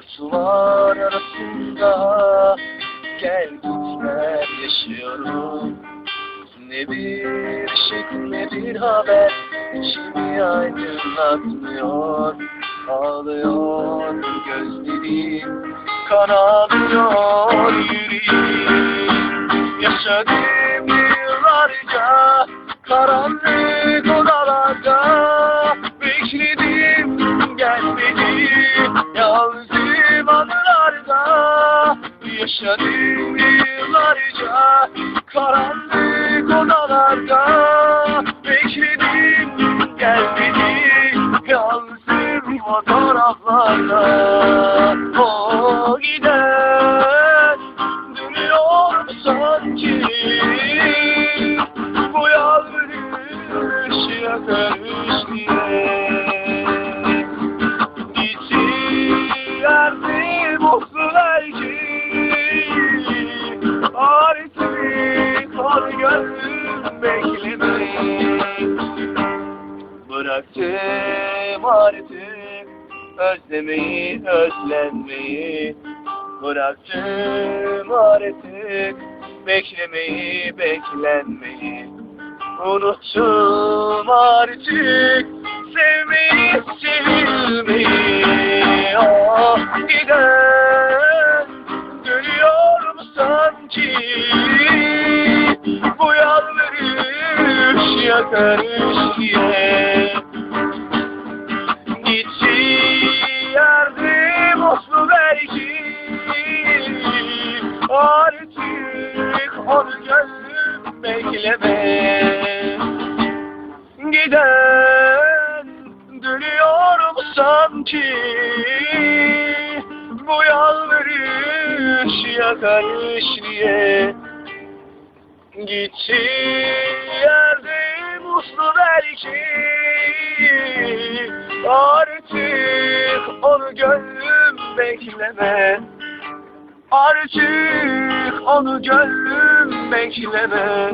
sular arasında Gel gitmem yaşıyorum. Ne bir ışık ne bir haber İçimi aydınlatmıyor. Ağlıyor gözlerim Kan ağlıyor yüreğim. Yaşadığım yıllarca Karanlık odalarda Bekledim Yaşadığım yıllarca Karanlık odalarda Bekledim gelmedi Yalnızım fotoğraflarda O gönlüm beklemeyi Bıraktım artık özlemeyi, özlenmeyi Bıraktım artık beklemeyi, beklenmeyi Unuttum artık sevmeyi, sevilmeyi Ah giden dönüyor mu sanki yakarış diye Gitti yerde Artık onu gönlüm bekleme. Giden dönüyorum sanki. Bu yalvarış yakarış diye. Gitti belki Artık onu gönlüm bekleme. Artık onu gönlüm bekleme